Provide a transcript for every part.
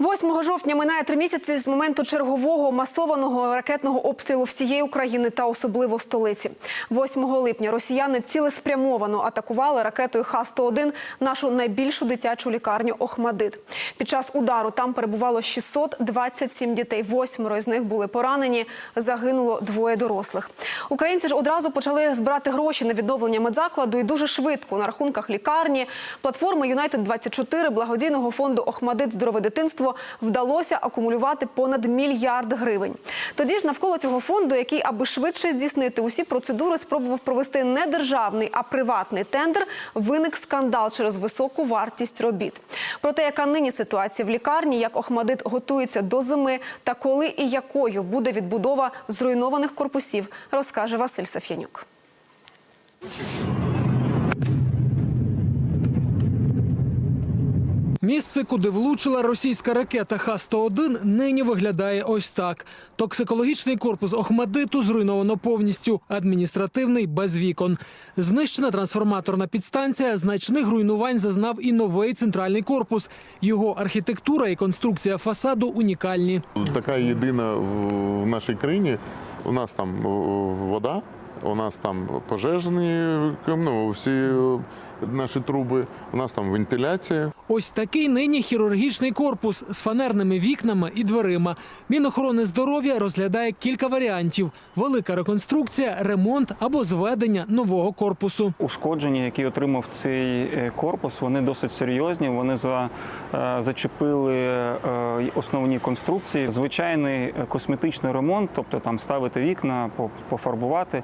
8 жовтня минає три місяці з моменту чергового масованого ракетного обстрілу всієї України та особливо столиці. 8 липня росіяни цілеспрямовано атакували ракетою Х-101 нашу найбільшу дитячу лікарню Охмадит. Під час удару там перебувало 627 дітей. Восьмеро з них були поранені. Загинуло двоє дорослих. Українці ж одразу почали збирати гроші на відновлення медзакладу і дуже швидко на рахунках лікарні платформи Юнайтед 24 благодійного фонду Охмадит здорове дитинство вдалося акумулювати понад мільярд гривень. Тоді ж навколо цього фонду, який аби швидше здійснити усі процедури, спробував провести не державний, а приватний тендер, виник скандал через високу вартість робіт. Про те, яка нині ситуація в лікарні, як Охмадит готується до зими та коли і якою буде відбудова зруйнованих корпусів, розкаже Василь Саф'янюк. Місце, куди влучила російська ракета Х-101, нині виглядає ось так. Токсикологічний корпус Охмадиту зруйновано повністю, адміністративний без вікон. Знищена трансформаторна підстанція, значних руйнувань зазнав і новий центральний корпус. Його архітектура і конструкція фасаду унікальні. Така єдина в нашій країні. У нас там вода, у нас там пожежні, ну, всі наші труби, у нас там вентиляція. Ось такий нині хірургічний корпус з фанерними вікнами і дверима. Мінохорони здоров'я розглядає кілька варіантів: велика реконструкція, ремонт або зведення нового корпусу. Ушкодження, які отримав цей е, корпус, вони досить серйозні. Вони за, е, зачепили е, основні конструкції. Звичайний косметичний ремонт, тобто там ставити вікна, пофарбувати,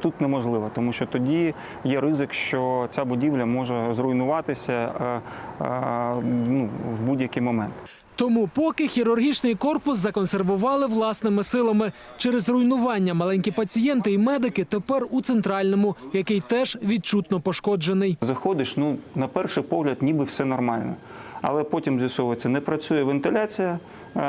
тут неможливо, тому що тоді є ризик, що ця будівля може зруйнуватися ну, в будь-який момент. Тому поки хірургічний корпус законсервували власними силами. Через руйнування маленькі пацієнти і медики тепер у центральному, який теж відчутно пошкоджений. Заходиш, ну на перший погляд, ніби все нормально. Але потім з'ясовується, не працює вентиляція е,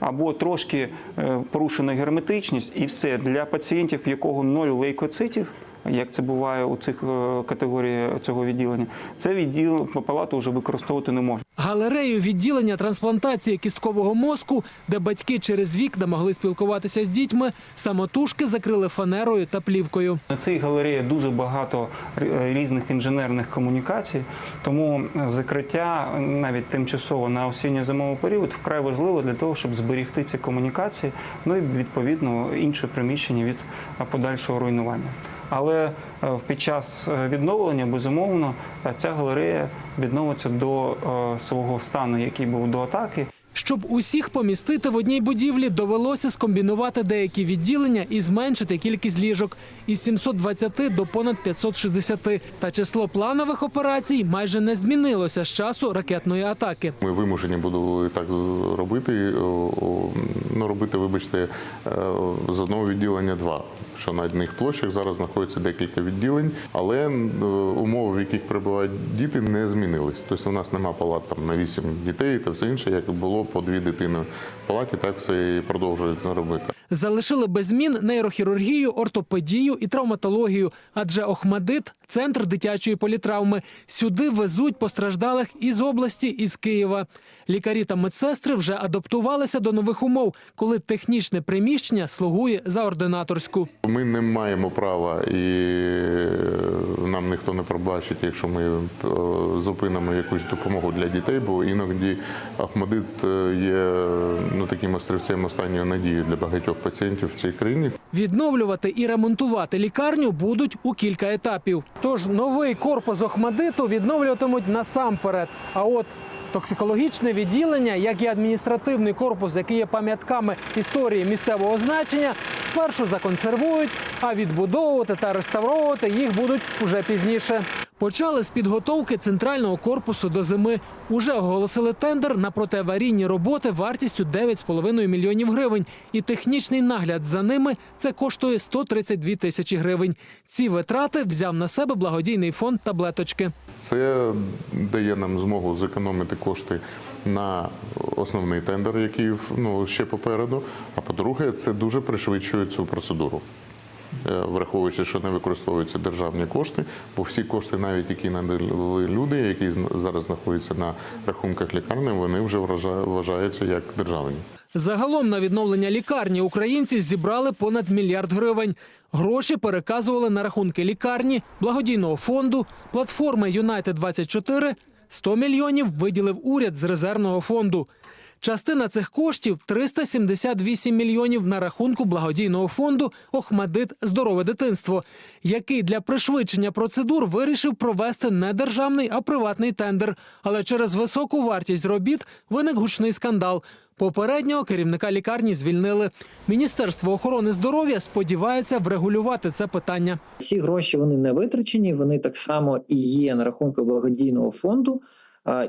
або трошки е, порушена герметичність, і все для пацієнтів, в якого ноль лейкоцитів. Як це буває у цих е, категорії цього відділення, це відділ палату вже використовувати не можна. Галерею відділення трансплантації кісткового мозку, де батьки через вікна могли спілкуватися з дітьми, самотужки закрили фанерою та плівкою. На цій галереї дуже багато різних інженерних комунікацій, тому закриття навіть тимчасово на осінньо-зимовий період вкрай важливо для того, щоб зберігти ці комунікації, ну і відповідно інше приміщення від подальшого руйнування. Але е, під час е, відновлення, безумовно, е, ця галерея відновиться до свого стану, який був до атаки. Щоб усіх помістити в одній будівлі, довелося скомбінувати деякі відділення і зменшити кількість ліжок із 720 до понад 560. Та число планових операцій майже не змінилося з часу ракетної атаки. Ми вимушені були так робити, ну робити, вибачте, з одного відділення два. Що на одних площах зараз знаходиться декілька відділень, але е, умови, в яких перебувають діти, не змінились. Тобто у нас нема палат там на вісім дітей та все інше, як було по дві дитини в палаті, так все і продовжують робити. Залишили без змін нейрохірургію, ортопедію і травматологію, адже Охмадит центр дитячої політравми. Сюди везуть постраждалих із області, із Києва. Лікарі та медсестри вже адаптувалися до нових умов, коли технічне приміщення слугує за ординаторську. Ми не маємо права і нам ніхто не пробачить, якщо ми е, зупинимо якусь допомогу для дітей, бо іноді Ахмадит е, є ну, таким острівцем останньої надії для багатьох пацієнтів в цій країні. Відновлювати і ремонтувати лікарню будуть у кілька етапів. Тож новий корпус Охмадиту відновлюватимуть насамперед. А от токсикологічне відділення, як і адміністративний корпус, який є пам'ятками історії місцевого значення, спершу законсервують, а відбудовувати та реставровувати їх будуть уже пізніше. Почали з підготовки центрального корпусу до зими. Уже оголосили тендер на протиаварійні роботи вартістю 9,5 мільйонів гривень. І технічний нагляд за ними це коштує 132 тисячі гривень. Ці витрати взяв на себе благодійний фонд таблеточки. Це дає нам змогу зекономити кошти на основний тендер, який ну, ще попереду. А по-друге, це дуже пришвидшує цю процедуру. Е, враховуючи, що не використовуються державні кошти, бо всі кошти, навіть які надали люди, які зараз знаходяться на рахунках лікарні, вони вже вважаються як державні. Загалом на відновлення лікарні українці зібрали понад мільярд гривень. Гроші переказували на рахунки лікарні, благодійного фонду, платформи Юнайтед 24 100 мільйонів виділив уряд з резервного фонду. Частина цих коштів 378 мільйонів на рахунку благодійного фонду Охмадит Здорове дитинство, який для пришвидшення процедур вирішив провести не державний, а приватний тендер. Але через високу вартість робіт виник гучний скандал. Попереднього керівника лікарні звільнили. Міністерство охорони здоров'я сподівається врегулювати це питання. Ці гроші вони не витрачені, вони так само і є на рахунку благодійного фонду.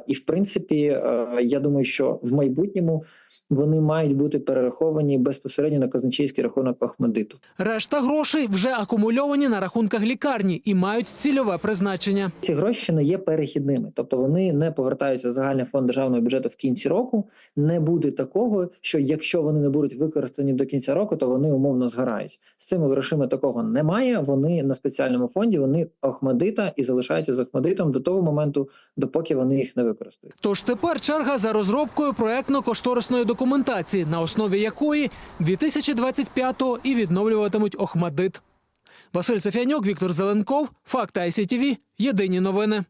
І в принципі, е, я думаю, що в майбутньому вони мають бути перераховані безпосередньо на казначейський рахунок Ахмедиту. Решта грошей вже акумульовані на рахунках лікарні і мають цільове призначення. Ці гроші не є перехідними, тобто вони не повертаються в загальний фонд державного бюджету в кінці року. Не буде такого, що якщо вони не будуть використані до кінця року, то вони умовно згорають. З цими грошима такого немає. Вони на спеціальному фонді, вони Ахмедита і залишаються з Ахмедитом до того моменту, допоки вони їх не використають. Тож тепер черга за розробкою проектно-кошторисної документації, на основі якої 2025-го і відновлюватимуть Охмадит. Василь Сафяньок, Віктор Зеленков, Факти ICTV, Єдині новини.